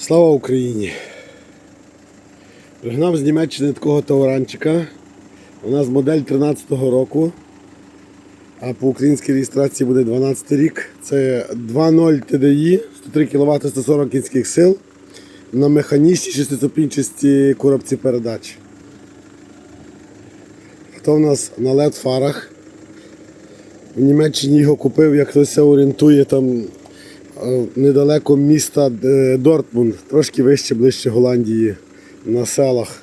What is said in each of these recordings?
Слава Україні! Пригнав з Німеччини такого тауранчика. У нас модель 13-го року, а по українській реєстрації буде 12 рік. Це 2.0 TDI, 103 кВт 140 кінських сил на механічній шестиступінчасті коробці передач. То в нас на LED фарах. В Німеччині його купив, як хтось орієнтує там недалеко міста е, Дортмунд, трошки вище, ближче Голландії, на селах.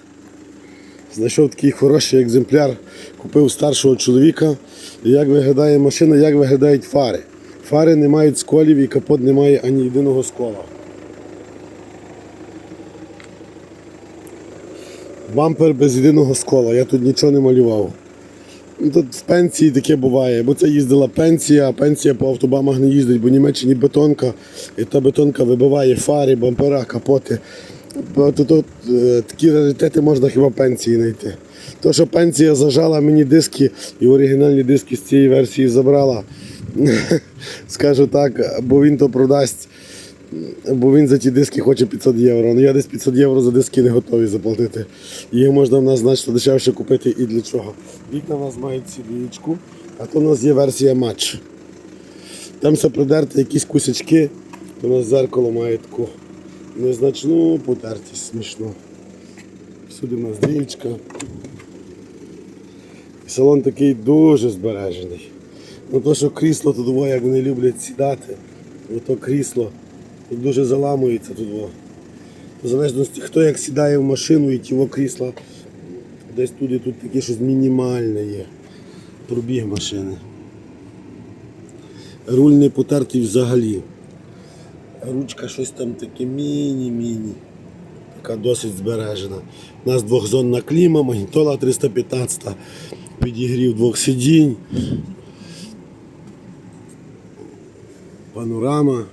Знайшов такий хороший екземпляр, купив старшого чоловіка. Як виглядає машина, як виглядають фари. Фари не мають сколів і капот не має ані єдиного скола. Бампер без єдиного скола, я тут нічого не малював. Ну, Тут в пенсії таке буває, бо це їздила пенсія, а пенсія по автобамах не їздить, бо в Німеччині бетонка, і та бетонка вибиває фари, бампера, капоти. Тут, тут е, такі раритети можна хіба пенсії знайти. То, що пенсія зажала мені диски і оригінальні диски з цієї версії забрала, скажу так, бо він то продасть, бо він за ті диски хоче 500 євро. Ну я десь 500 євро за диски не готовий заплатити. Їх можна в нас значно дешевше купити і для чого. Вікна в нас мають сідіючку, а то у нас є версія матч. Там все придерти якісь кусячки, то у нас зеркало має таку незначну потертість смішну. Всюди у нас дрічка. Салон такий дуже збережений. Ну то, що крісло тут, во, як вони люблять сідати, то крісло тут дуже заламується тут. В залежності, хто як сідає в машину і ті во крісла, десь туди тут таке щось мінімальне є. Пробіг машини. Руль не потертий взагалі. Ручка щось там таке міні-міні. Така досить збережена. У нас двохзонна кліма, магнітола 315, підігрів двох сидінь. Панорама.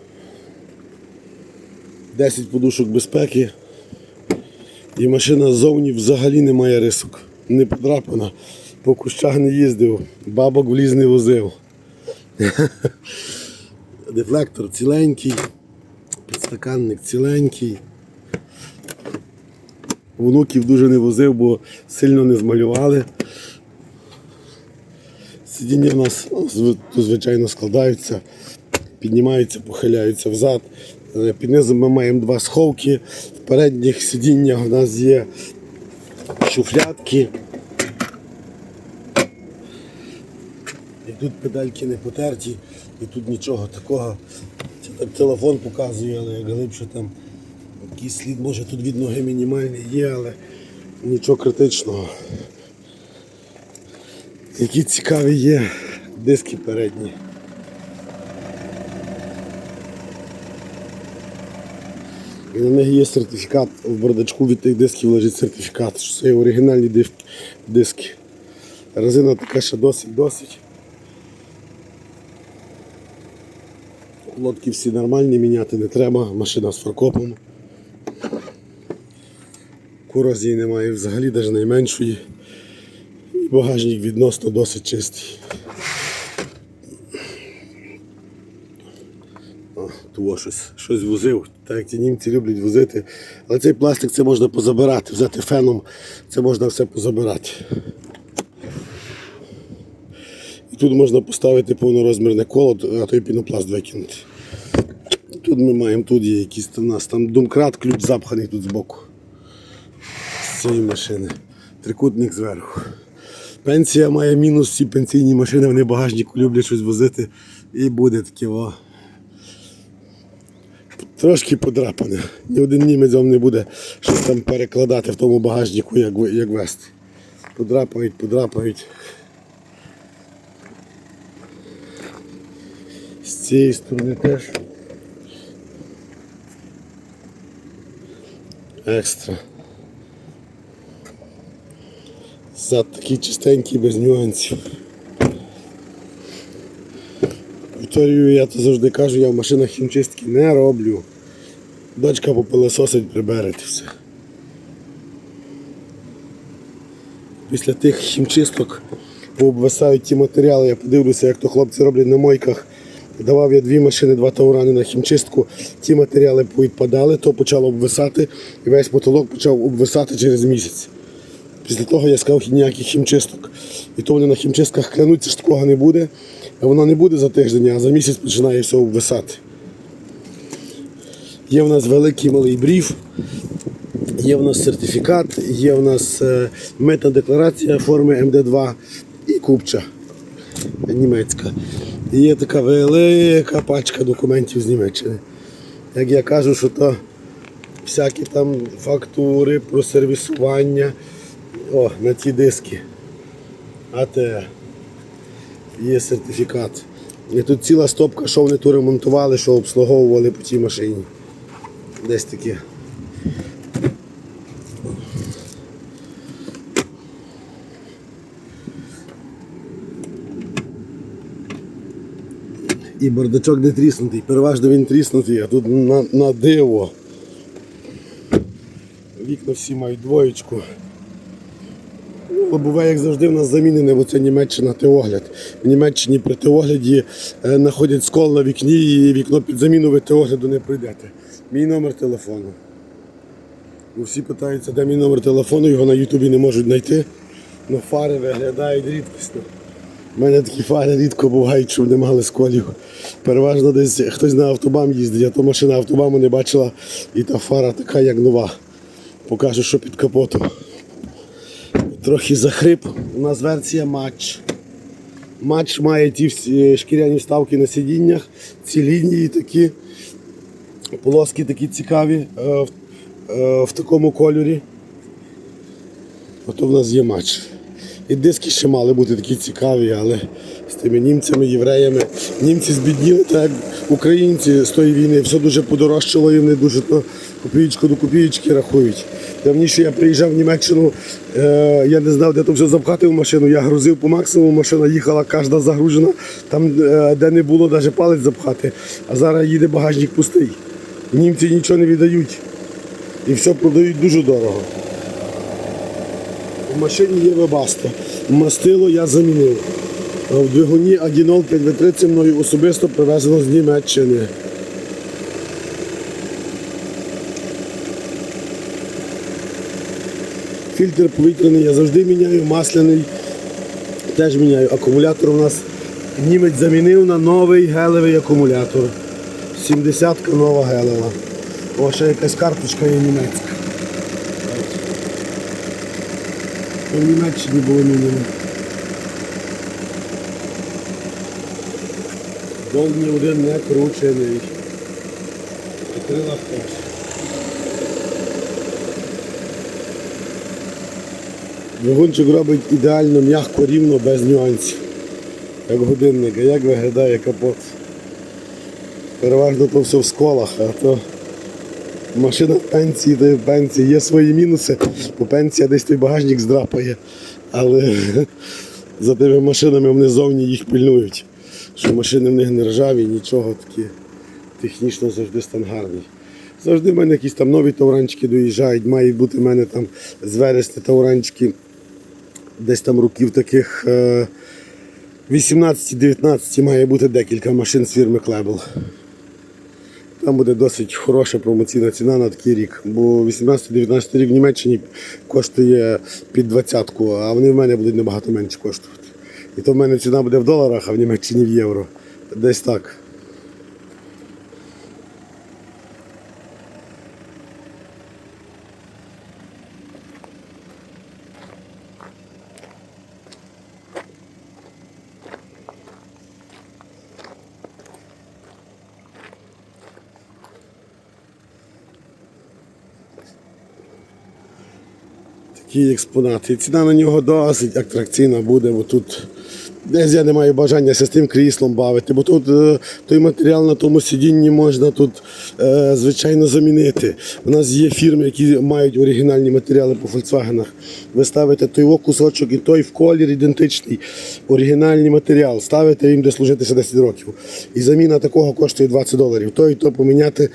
10 подушок безпеки. І машина ззовні взагалі не має рисок. Не подрапана. По кущах не їздив, бабок в ліс не возив. Дефлектор ціленький, підстаканник ціленький. Внуків дуже не возив, бо сильно не змалювали. Сидіння в нас ну, звичайно, складаються, піднімаються, похиляються взад. Е, Під низом ми маємо два сховки. В передніх сидіннях у нас є шуфлятки. І тут педальки не потерті, і тут нічого такого. Так телефон показує, але як глибше там якийсь слід, може тут від ноги мінімальний є, але нічого критичного. Які цікаві є диски передні. І на них є сертифікат в бардачку від тих дисків лежить сертифікат, що це оригінальні диски. Резина така ще досить-досить. Лодки всі нормальні, міняти не треба, машина з фаркопом. Корозії немає взагалі, навіть найменшої. І багажник відносно досить чистий. О, щось, щось возив, так як ті німці люблять возити. Але цей пластик це можна позабирати, взяти феном, це можна все позабирати. І тут можна поставити повнорозмірне коло, а той пінопласт викинути. Тут ми маємо, тут є там у нас там думкрат, ключ запханий тут збоку. З цієї машини. Трикутник зверху. Пенсія має мінус ці пенсійні машини, вони багажнику люблять щось возити і буде таке о. Трошки подрапане. Ні один німець вам не буде щось там перекладати в тому багажнику, як, як вести. Подрапають, подрапають. З цієї сторони теж. Екстра. Зад такий чистенький, без нюансів. Вікторію я то завжди кажу, я в машинах хімчистки не роблю. Дочка попилососить, приберете все. Після тих хімчисток пообвисають ті матеріали, я подивлюся, як то хлопці роблять на мойках. Давав я дві машини, два таурани на хімчистку. Ті матеріали повідпадали, то почало обвисати, і весь потолок почав обвисати через місяць. Після того я сказав ніяких хімчисток. І то вони на хімчистках клянуться, що такого не буде. А воно не буде за тиждень, а за місяць починає все обвисати. Є в нас великий малий бриф, є в нас сертифікат, є в нас е, митна декларація форми МД2 і купча німецька. Є така велика пачка документів з Німеччини. Як я кажу, що то всякі там фактури про сервісування. О, на ті диски. АТ. Є сертифікат. І тут ціла стопка, що вони тут ремонтували, що обслуговували по цій машині. Десь таке. І бардачок не тріснутий. Переважно він тріснутий, а тут на, на диво. Вікна всі мають двоєчку. Лобове, як завжди, в нас замінене, бо це Німеччина теогляд. В Німеччині при теогляді е, знаходять скол на вікні і вікно під заміну ви теогляду не пройдете. Мій номер телефону. Бо всі питаються, де мій номер телефону, його на Ютубі не можуть знайти. Ну фари виглядають рідкісно. У мене такі фари рідко бувають, щоб не мали сколів. Переважно десь хтось на автобам їздить, а то машина автобаму не бачила, і та фара така, як нова. Покажу, що під капотом. Трохи захрип. У нас версія матч. Матч має ті всі шкіряні вставки на сидіннях, ці лінії такі, полоски такі цікаві е, в, е, в такому кольорі. Ото в нас є матч. І диски ще мали бути такі цікаві, але з тими німцями, євреями. Німці збідніли, так як українці з тої війни, все дуже подорожчало і вони дуже то копієчку до копієчки рахують. Давніше я приїжджав в Німеччину, е, я не знав, де то все запхати в машину. Я грузив по максимуму, машина їхала, кожна загружена, там, е, де не було, навіть палець запхати. А зараз їде багажник пустий. Німці нічого не віддають. І все продають дуже дорого. В машині є вебасто. Мастило я замінив. В двигуні Адінол 5В30 мною особисто привезено з Німеччини. Фільтр повітряний я завжди міняю, масляний теж міняю. Акумулятор у нас німець замінив на новий гелевий акумулятор. 70-ка нова гелева. О, ще якась карточка є німецька. В Німеччині було мінімум. Довгий один не кручений. І крила теж. Двигунчик робить ідеально, м'яко, рівно, без нюансів. Як годинник, а як виглядає капот. Переважно то все в сколах, а то машина в пенсії, то є пенсії. Є свої мінуси, бо пенсія десь той багажник здрапає. Але за тими машинами вони зовні їх пильнують. Що машини в них не ржаві, нічого такі технічно завжди стан гарний. Завжди в мене якісь там нові тауранчики доїжджають, мають бути в мене там з вересня тауранчики, десь там років таких е, 18-19 має бути декілька машин з фірми Клебл. Там буде досить хороша промоційна ціна на такий рік. Бо 18-19 рік в Німеччині коштує під двадцятку, а вони в мене будуть набагато менше коштувати. І то в мене ціна буде в доларах, а в Німеччині в євро. Десь так. Такі експонати. І ціна на нього досить атракційна буде, бо тут десь я не маю бажання з тим кріслом бавити, бо тут е, той матеріал на тому сидінні можна тут е, звичайно замінити. У нас є фірми, які мають оригінальні матеріали по Volkswagen. Ви ставите той о кусочок і той в колір ідентичний, оригінальний матеріал. Ставите їм, де служитися 10 років. І заміна такого коштує 20 доларів. То і то поміняти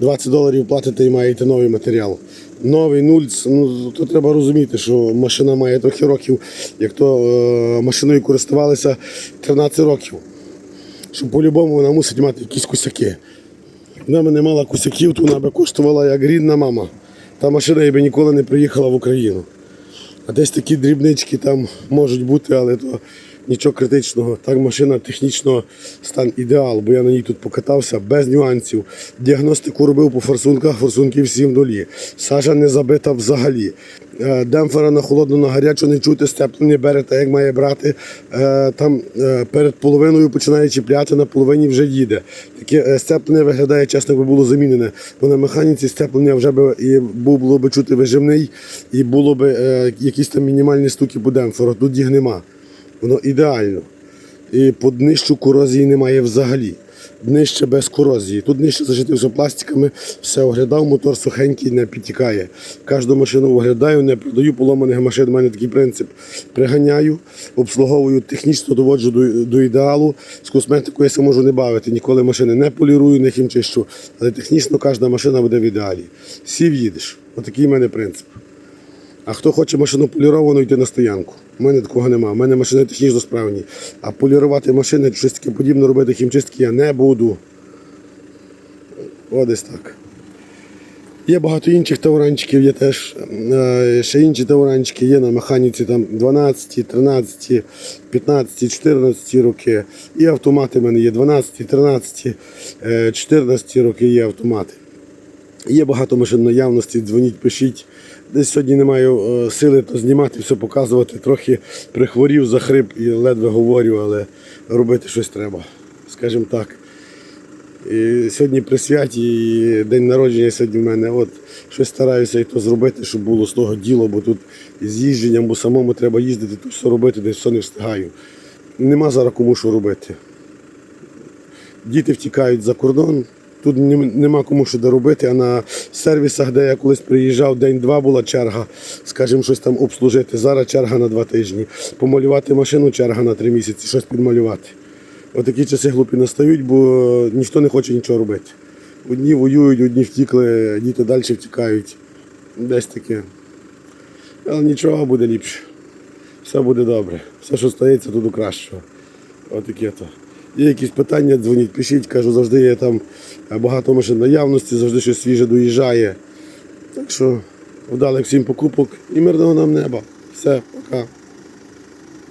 20 доларів платите і маєте новий матеріал. Новий нульц, ну то треба розуміти, що машина має трохи років, як то е, машиною користувалися 13 років. що по-любому вона мусить мати якісь косяки. Вона б не мала косяків, то вона би коштувала як рідна мама. Та машина би ніколи не приїхала в Україну. А десь такі дрібнички там можуть бути, але то нічого критичного. Так машина технічно стан ідеал, бо я на ній тут покатався без нюансів. Діагностику робив по форсунках, форсунки всі в нулі. Сажа не забита взагалі. Е, Демпфера на холодну, на гарячу не чути, степлення бере так, як має брати. Е, Там е, перед половиною починає чіпляти, на половині вже їде. Таке сцеплення виглядає, чесно, якби було замінене. Бо на механіці сцеплення вже би і було би чути виживний, і було е, якісь там мінімальні стуки по демпферу. Тут їх нема. Воно ідеально. І по днищу корозії немає взагалі. Днище без корозії. Тут днище зашите все пластиками, все оглядав, мотор сухенький, не підтікає. Кожну машину оглядаю, не продаю поломаних машин. У мене такий принцип. Приганяю, обслуговую технічно доводжу до, до ідеалу. З косметикою я можу не бавити. Ніколи машини не полірую, не хімчищу. Але технічно кожна машина буде в ідеалі. Сів їдеш. Отакий в мене принцип. А хто хоче машину поліровану, йти на стоянку. У мене такого немає. У мене машини технічно справні. А полірувати машини, щось таке подібне робити хімчистки я не буду. О, десь так. Є багато інших тауранчиків, є теж е, ще інші тауранчики, є на механіці там 12, 13, 15, 14 роки. І автомати в мене є 12, 13, е, 14 роки є автомати. Є багато машин наявності, дзвоніть, пишіть. Десь сьогодні не маю е, сили то знімати, все показувати. Трохи прихворів, захрип і ледве говорю, але робити щось треба. Скажімо так. І сьогодні при святі, і день народження сьогодні в мене. От щось стараюся і то зробити, щоб було з того діло, бо тут з їждженням, бо самому треба їздити, то все робити, десь все не встигаю. Нема зараз кому що робити. Діти втікають за кордон. Тут нема кому що доробити, а на сервісах, де я колись приїжджав, день-два була черга, скажімо, щось там обслужити. Зараз черга на два тижні. Помалювати машину, черга на три місяці, щось підмалювати. Отакі часи глупі настають, бо ніхто не хоче нічого робити. Одні воюють, одні втікли, діти далі втікають. Десь таке. Але нічого буде ліпше. Все буде добре. Все, що стається, до кращого. Отаке то. Є якісь питання, дзвоніть, пишіть, кажу, завжди є там е, багато машин наявності, завжди щось свіже доїжджає. Так що вдалих всім покупок і мирного нам неба. Все, пока.